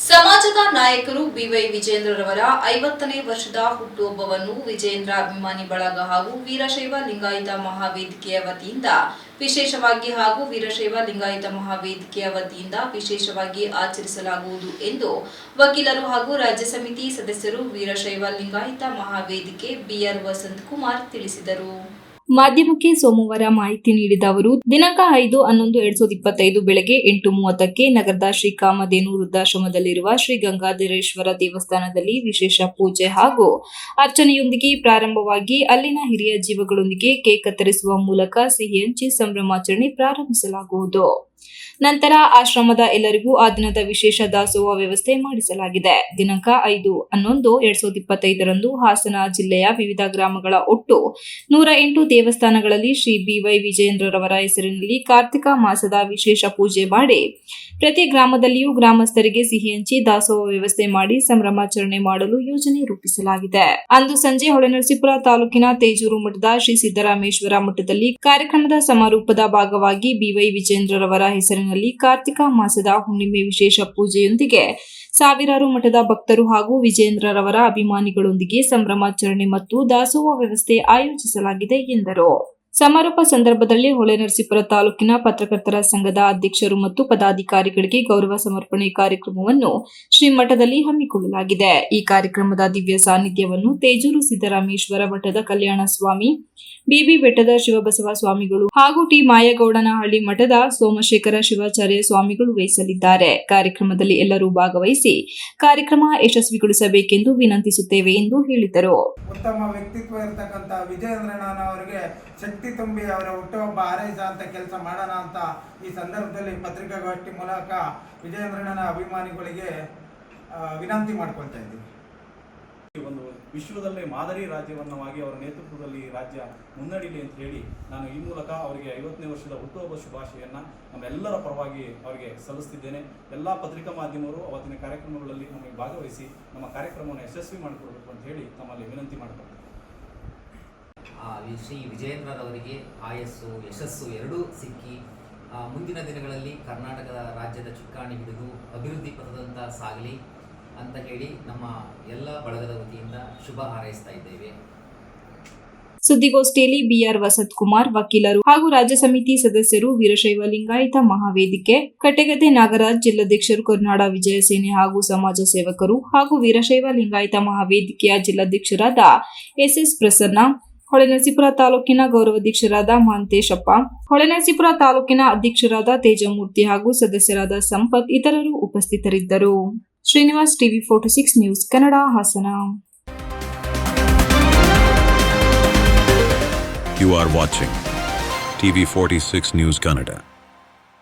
ಸಮಾಜದ ನಾಯಕರು ಬಿವೈ ವಿಜೇಂದ್ರರವರ ಐವತ್ತನೇ ವರ್ಷದ ಹುಟ್ಟುಹಬ್ಬವನ್ನು ವಿಜೇಂದ್ರ ಅಭಿಮಾನಿ ಬಳಗ ಹಾಗೂ ವೀರಶೈವ ಲಿಂಗಾಯತ ಮಹಾವೇದಿಕೆಯ ವತಿಯಿಂದ ವಿಶೇಷವಾಗಿ ಹಾಗೂ ವೀರಶೈವ ಲಿಂಗಾಯತ ಮಹಾವೇದಿಕೆಯ ವತಿಯಿಂದ ವಿಶೇಷವಾಗಿ ಆಚರಿಸಲಾಗುವುದು ಎಂದು ವಕೀಲರು ಹಾಗೂ ರಾಜ್ಯ ಸಮಿತಿ ಸದಸ್ಯರು ವೀರಶೈವ ಲಿಂಗಾಯತ ಮಹಾವೇದಿಕೆ ಬಿಆರ್ ವಸಂತ್ ಕುಮಾರ್ ತಿಳಿಸಿದರು. ಮಾಧ್ಯಮಕ್ಕೆ ಸೋಮವಾರ ಮಾಹಿತಿ ನೀಡಿದ ಅವರು, ದಿನಾಂಕ ಐದು ಹನ್ನೊಂದು ಎರಡ್ ಸಾವಿರದ ಇಪ್ಪತ್ತೈದು ಬೆಳಗ್ಗೆ ಎಂಟು ಮೂವತ್ತಕ್ಕೆ ನಗರದ ಶ್ರೀ ಕಾಮಧೇನು ವೃದ್ಧಾಶ್ರಮದಲ್ಲಿರುವ ಶ್ರೀ ಗಂಗಾಧರೇಶ್ವರ ದೇವಸ್ಥಾನದಲ್ಲಿ ವಿಶೇಷ ಪೂಜೆ ಹಾಗೂ ಅರ್ಚನೆಯೊಂದಿಗೆ ಪ್ರಾರಂಭವಾಗಿ ಅಲ್ಲಿನ ಹಿರಿಯ ಜೀವಗಳೊಂದಿಗೆ ಕೇಕ್ ಕತ್ತರಿಸುವ ಮೂಲಕ ಸಿಹಿ ಹಂಚಿ ಸಂಭ್ರಮಾಚರಣೆ ಪ್ರಾರಂಭಿಸಲಾಗುವುದು. ನಂತರ ಆಶ್ರಮದ ಎಲ್ಲರಿಗೂ ಆ ದಿನದ ವಿಶೇಷ ದಾಸೋಹ ವ್ಯವಸ್ಥೆ ಮಾಡಿಸಲಾಗಿದೆ. ದಿನಾಂಕ ಐದು ಹನ್ನೊಂದು ಎರಡ್ ಸಾವಿರದ ಇಪ್ಪತ್ತೈದರಂದು ಹಾಸನ ಜಿಲ್ಲೆಯ ವಿವಿಧ ಗ್ರಾಮಗಳ ಒಟ್ಟು ನೂರ ಎಂಟು ದೇವಸ್ಥಾನಗಳಲ್ಲಿ ಶ್ರೀ ಬಿವೈ ವಿಜಯೇಂದ್ರರವರ ಹೆಸರಿನಲ್ಲಿ ಕಾರ್ತಿಕ ಮಾಸದ ವಿಶೇಷ ಪೂಜೆ ಮಾಡಿ ಪ್ರತಿ ಗ್ರಾಮದಲ್ಲಿಯೂ ಗ್ರಾಮಸ್ಥರಿಗೆ ಸಿಹಿ ಹಂಚಿ ದಾಸೋಹ ವ್ಯವಸ್ಥೆ ಮಾಡಿ ಸಂಭ್ರಮಾಚರಣೆ ಮಾಡಲು ಯೋಜನೆ ರೂಪಿಸಲಾಗಿದೆ. ಅಂದು ಸಂಜೆ ಹೊಳೆನರಸೀಪುರ ತಾಲೂಕಿನ ತೇಜೂರು ಮಠದ ಶ್ರೀ ಸಿದ್ದರಾಮೇಶ್ವರ ಮಠದಲ್ಲಿ ಕಾರ್ಯಕ್ರಮದ ಸಮಾರೋಪದ ಭಾಗವಾಗಿ ಬಿವೈ ವಿಜೇಂದ್ರರವರ ಹೆಸರಿನಲ್ಲಿ ಕಾರ್ತಿಕ ಮಾಸದ ಹುಣ್ಣಿಮೆ ವಿಶೇಷ ಪೂಜೆಯೊಂದಿಗೆ ಸಾವಿರಾರು ಮಠದ ಭಕ್ತರು ಹಾಗೂ ವಿಜೇಂದ್ರರವರ ಅಭಿಮಾನಿಗಳೊಂದಿಗೆ ಸಂಭ್ರಮಾಚರಣೆ ಮತ್ತು ದಾಸೋಹ ವ್ಯವಸ್ಥೆ ಆಯೋಜಿಸಲಾಗಿದೆ ಎಂದರು. ಸಮಾರೋಪ ಸಂದರ್ಭದಲ್ಲಿ ಹೊಳೆನರಸೀಪುರ ತಾಲೂಕಿನ ಪತ್ರಕರ್ತರ ಸಂಘದ ಅಧ್ಯಕ್ಷರು ಮತ್ತು ಪದಾಧಿಕಾರಿಗಳಿಗೆ ಗೌರವ ಸಮರ್ಪಣೆ ಕಾರ್ಯಕ್ರಮವನ್ನು ಶ್ರೀಮಠದಲ್ಲಿ ಹಮ್ಮಿಕೊಳ್ಳಲಾಗಿದೆ. ಈ ಕಾರ್ಯಕ್ರಮದ ದಿವ್ಯ ಸಾನ್ನಿಧ್ಯವನ್ನು ತೇಜೂರು ಸಿದ್ದರಾಮೇಶ್ವರ ಮಠದ ಕಲ್ಯಾಣ ಸ್ವಾಮಿ, ಬಿಬಿ ಬೆಟ್ಟದ ಶಿವಬಸವ ಸ್ವಾಮಿಗಳು ಹಾಗೂ ಟಿ. ಮಾಯಗೌಡನಹಳ್ಳಿ ಮಠದ ಸೋಮಶೇಖರ ಶಿವಾಚಾರ್ಯ ಸ್ವಾಮಿಗಳು ವಹಿಸಲಿದ್ದಾರೆ. ಕಾರ್ಯಕ್ರಮದಲ್ಲಿ ಎಲ್ಲರೂ ಭಾಗವಹಿಸಿ ಕಾರ್ಯಕ್ರಮ ಯಶಸ್ವಿಗೊಳಿಸಬೇಕೆಂದು ವಿನಂತಿಸುತ್ತೇವೆ ಎಂದು ಹೇಳಿದರು. ಉತ್ತಮ ವ್ಯಕ್ತಿತ್ವ ಅವರಿಗೆ ಶಕ್ತಿ ತುಂಬಿ ಅವರ ಹುಟ್ಟುಹಬ್ಬ ಅಂತ ಕೆಲಸ ಮಾಡೋಣ ಅಂತ ಈ ಸಂದರ್ಭದಲ್ಲಿ ಪತ್ರಿಕಾಗೋಷ್ಠಿ ಮೂಲಕ ವಿಜಯೇಂದ್ರಣ್ಣನ ಅಭಿಮಾನಿಗಳಿಗೆ ವಿನಂತಿ ಮಾಡ್ಕೊಳ್ತಾ ಇದ್ದೀವಿ. ಒಂದು ವಿಶ್ವದಲ್ಲೇ ಮಾದರಿ ರಾಜ್ಯವನ್ನವಾಗಿ ಅವರ ನೇತೃತ್ವದಲ್ಲಿ ರಾಜ್ಯ ಮುನ್ನಡೀಲಿ ಅಂತ ಹೇಳಿ ನಾನು ಈ ಮೂಲಕ ಅವರಿಗೆ ಐವತ್ತನೇ ವರ್ಷದ ಹುಟ್ಟುಹಬ್ಬ ಶುಭಾಶಯನ್ನು ನಮ್ಮೆಲ್ಲರ ಪರವಾಗಿ ಅವರಿಗೆ ಸಲ್ಲಿಸ್ತಿದ್ದೇನೆ. ಎಲ್ಲ ಪತ್ರಿಕಾ ಮಾಧ್ಯಮರು ಅವತ್ತಿನ ಕಾರ್ಯಕ್ರಮಗಳಲ್ಲಿ ನಮಗೆ ಭಾಗವಹಿಸಿ ನಮ್ಮ ಕಾರ್ಯಕ್ರಮವನ್ನು ಯಶಸ್ವಿ ಮಾಡಿಕೊಡ್ಬೇಕು ಅಂತ ಹೇಳಿ ತಮ್ಮಲ್ಲಿ ವಿನಂತಿ ವಿ- ಶ್ರೀ ವಿಜಯೇಂದ್ರರವರಿಗೆ ಆಯಸ್ಸು, ಯಶಸ್ಸು ಎರಡೂ ಸಿಕ್ಕಿ ಮುಂದಿನ ದಿನಗಳಲ್ಲಿ ಕರ್ನಾಟಕದ ರಾಜ್ಯದ ಚುಕ್ಕಾಣಿ ಹಿಡಿದು ಅಭಿವೃದ್ಧಿ ಪಥದಂತ ಸಾಗಲಿ ಅಂತ ಹೇಳಿ ನಮ್ಮ ಎಲ್ಲ ಬಳಗದ ವತಿಯಿಂದ ಶುಭ ಹಾರೈಸ್ತಾ ಇದ್ದೇವೆ. ಸುದ್ದಿಗೋಷ್ಠಿಯಲ್ಲಿ ಬಿಆರ್ ವಸತ್ ಕುಮಾರ್ ವಕೀಲರು ಹಾಗೂ ರಾಜ್ಯ ಸಮಿತಿ ಸದಸ್ಯರು ವೀರಶೈವ ಲಿಂಗಾಯತ ಮಹಾವೇದಿಕೆ ಕಟ್ಟೆಗದ್ದೆ ನಾಗರಾಜ್ ಜಿಲ್ಲಾಧ್ಯಕ್ಷರು ಕರುನಾಡ ವಿಜಯ ಸೇನೆ ಹಾಗೂ ಸಮಾಜ ಸೇವಕರು ಹಾಗೂ ವೀರಶೈವ ಲಿಂಗಾಯತ ಮಹಾವೇದಿಕೆಯ ಜಿಲ್ಲಾಧ್ಯಕ್ಷರಾದ ಎಸ್ಎಸ್ ಪ್ರಸನ್ನ ಹೊಳೆನರಸೀಪುರ ತಾಲೂಕಿನ ಗೌರವಾಧ್ಯಕ್ಷರಾದ ಮಹಂತೇಶಪ್ಪ ಹೊಳೆನರಸೀಪುರ ತಾಲೂಕಿನ ಅಧ್ಯಕ್ಷರಾದ ತೇಜಮೂರ್ತಿ ಹಾಗೂ ಸದಸ್ಯರಾದ ಸಂಪತ್ ಇತರರು ಉಪಸ್ಥಿತರಿದ್ದರು Srinivas TV forty six news Kannada Hassan You are watching TV46 News Kannada.